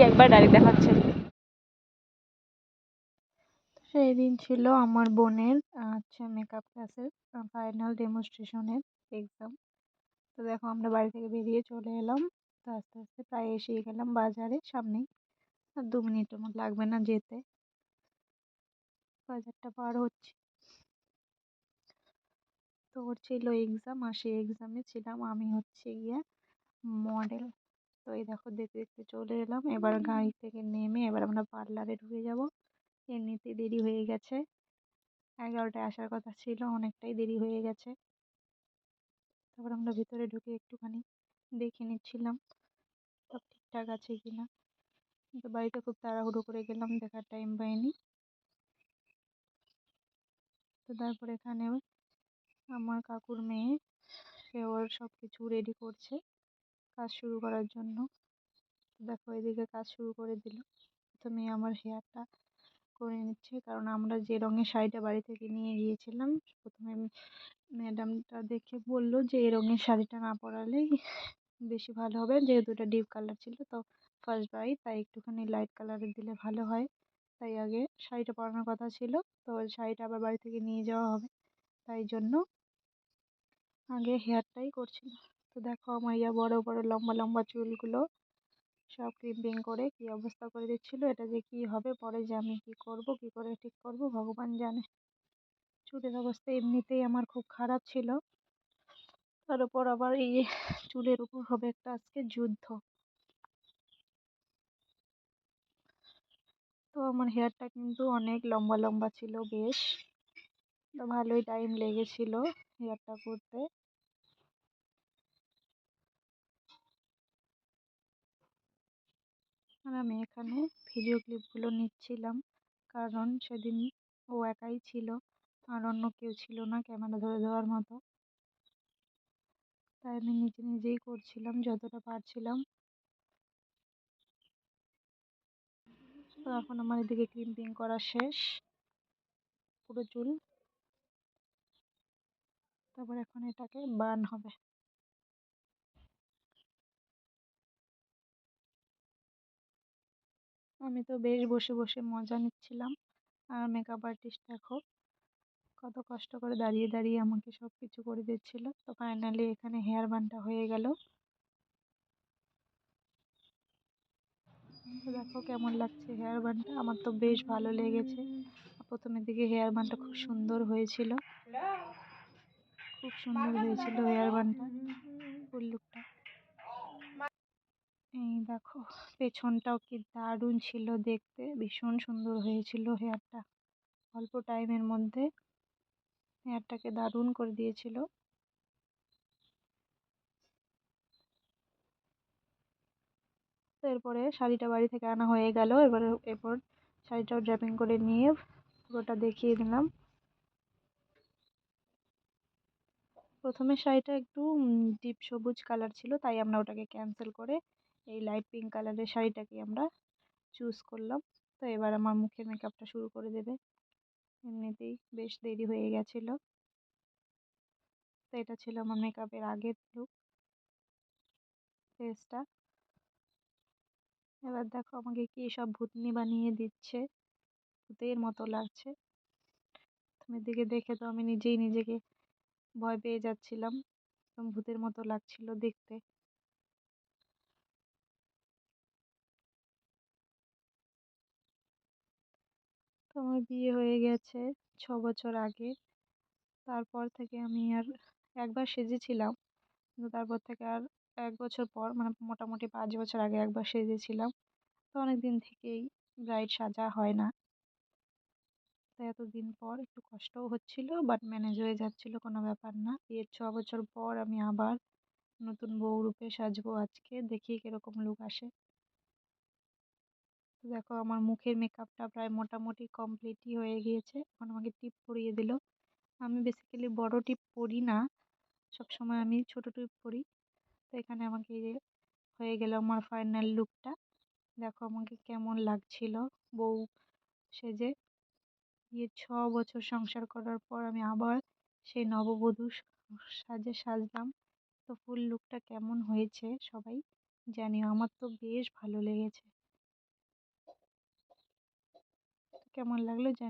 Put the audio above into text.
Direct দেখাচ্ছে। সেই দিন ছিল আমার বোনের আচ্ছা মেকআপ ক্লাসের ফাইনাল ডেমনস্ট্রেশনের এক্সাম তো দেখো, আমরা বাড়ি থেকে বেরিয়ে চলে এলাম। তো আস্তে আস্তে প্রায় এসেই গেলাম বাজারে সামনেই। আর দু মিনিটের মতো লাগবে না যেতে। বাজারটা পার হচ্ছে। তো ওর ছিল এক্সাম আর সেই এক্সামে ছিলাম আমি হচ্ছে গিয়ে মডেল তো এই দেখো দেখতে দেখতে চলে এলাম। এবার গাড়ি থেকে নেমে এবার আমরা পার্লারে ঢুকে যাব। এমনিতে দেরি হয়ে গেছে। এগারোটায় আসার কথা ছিল, অনেকটাই দেরি হয়ে গেছে। তারপর আমরা ভিতরে ঢুকে একটুখানি দেখে নিচ্ছিলাম, সব ঠিকঠাক আছে কি না তো বাড়িতে খুব তাড়াহুড়ো করে গেলাম, দেখার টাইম পাইনি। তো তারপর এখানে আমার কাকুর মেয়ে, সে ওর সব কিছু রেডি করছে। কাজ শুরু করার জন্য। দেখো, এদিকে কাজ শুরু করে দিল। প্রথমে আমার হেয়ারটা করে নিচ্ছে, কারণ আমরা যে রঙের শাড়িটা বাড়ি থেকে নিয়ে গিয়েছিলাম, প্রথমে ম্যাডামটা দেখে বলল যে, এই রঙের শাড়িটা না পরালেই বেশি ভালো হবে। যেহেতু এটা ডিপ কালার ছিল, তো ফার্স্ট বাই তাই একটুখানি লাইট কালারের দিলে ভালো হয়। তাই আগে শাড়িটা পরানোর কথা ছিল, তো শাড়িটা আবার বাড়ি থেকে নিয়ে যাওয়া হবে। তাই জন্য আগে হেয়ারটাই করছিল। তো দেখো আমার ইয়া বড় বড়, লম্বা লম্বা চুলগুলো সব ক্রিম্পিং করে কি অবস্থা করে দিচ্ছিল। এটা যে কি হবে, পরে যে আমি কি করব, কি করে ঠিক করব, ভগবান জানে। চুলের অবস্থা এমনিতেই আমার খুব খারাপ ছিল। তার উপর আবার এই চুলের উপর হবে একটা আজকে যুদ্ধ। তো আমার হেয়ারটা কিন্তু অনেক লম্বা লম্বা ছিল বেশ। তো ভালোই টাইম লেগেছিল হেয়ারটা করতে। আর আমি এখানে ভিডিও ক্লিপগুলো নিচ্ছিলাম। কারণ সেদিন ও একাই ছিল, আর অন্য কেউ ছিল না ক্যামেরা ধরে দেওয়ার মতো। তাই আমি নিজে নিজেই করছিলাম, যতটা পারছিলাম। তো এখন আমার এদিকে ক্রিম্পিং করা শেষ। পুরো চুল। তারপর এখন এটাকে বার্ন হবে। আমি তো বেশ বসে বসে মজা নিচ্ছিলাম। আর মেকআপ আর্টিস্ট দেখো, কত কষ্ট করে দাঁড়িয়ে দাঁড়িয়ে আমাকে সব কিছু করে দিচ্ছিল। তো ফাইনালি এখানে হেয়ার বানটা হয়ে গেল। দেখো কেমন লাগছে হেয়ার বানটা আমার তো বেশ ভালো লেগেছে। প্রথমের দিকে হেয়ার বানটা খুব সুন্দর হয়েছিল। খুব সুন্দর হয়েছিল হেয়ার বানটা ফুল লুকটা এই দেখো, পেছনটাও কি দারুণ ছিল দেখতে। ভীষণ সুন্দর হয়েছিল হেয়ারটা অল্প টাইমের মধ্যে হেয়ারটাকে দারুণ করে দিয়েছিল। এরপরে শাড়িটা বাড়ি থেকে আনা হয়ে গেল। এবার, এরপর শাড়িটাও ড্র্যাপিং করে নিয়ে পুরোটা দেখিয়ে দিলাম। প্রথমে শাড়িটা একটু ডিপ সবুজ কালার ছিল, তাই আমরা ওটাকে ক্যান্সেল করে এই লাইট পিঙ্ক কালারের শাড়িটাকে আমরা চুজ করলাম। তো এবার আমার মুখের মেকআপটা শুরু করে দেবে। এমনিতেই বেশ দেরি হয়ে গেছিল। তো এটা ছিল আমার মেকআপের আগের লুক ফেসটা এবার দেখো আমাকে কি সব ভূতনি বানিয়ে দিচ্ছে। ভূতের মতো লাগছে। তুমি দিকে দেখে তো আমি নিজেই নিজেকে ভয় পেয়ে যাচ্ছিলাম। ভূতের মতো লাগছিল দেখতে। আমার বিয়ে হয়ে গেছে ছ বছর আগে। তারপর থেকে আমি আর একবার সেজেছিলাম। কিন্তু তারপর থেকে আর এক বছর পর মানে মোটামুটি পাঁচ বছর আগে একবার সেজেছিলাম। তো অনেক দিন থেকেই ব্রাইড সাজা হয় না। তো এতদিন পর একটু কষ্টও হচ্ছিল বাট ম্যানেজ হয়ে যাচ্ছিল কোনো ব্যাপার না। বিয়ের ছ বছর পর আমি আবার নতুন বউ রূপে সাজবো আজকে, দেখি কীরকম লুক আসে। দেখো আমার মুখের মেকআপটা প্রায় মোটামুটি কমপ্লিটই হয়ে গিয়েছে। এখন আমাকে টিপ পরিয়ে দিল। আমি বেসিক্যালি বড় টিপ পরি না। সবসময় আমি ছোট টিপ পরি। তো এখানে আমাকে হয়ে গেল আমার ফাইনাল লুকটা দেখো আমাকে কেমন লাগছিল। বউ সেজে গিয়ে ছ বছর সংসার করার পর আমি আবার সেই নববধূ সাজে সাজলাম। তো ফুল লুকটা কেমন হয়েছে সবাই জানিও। আমার তো বেশ ভালো লেগেছে। কেমন লাগল জানি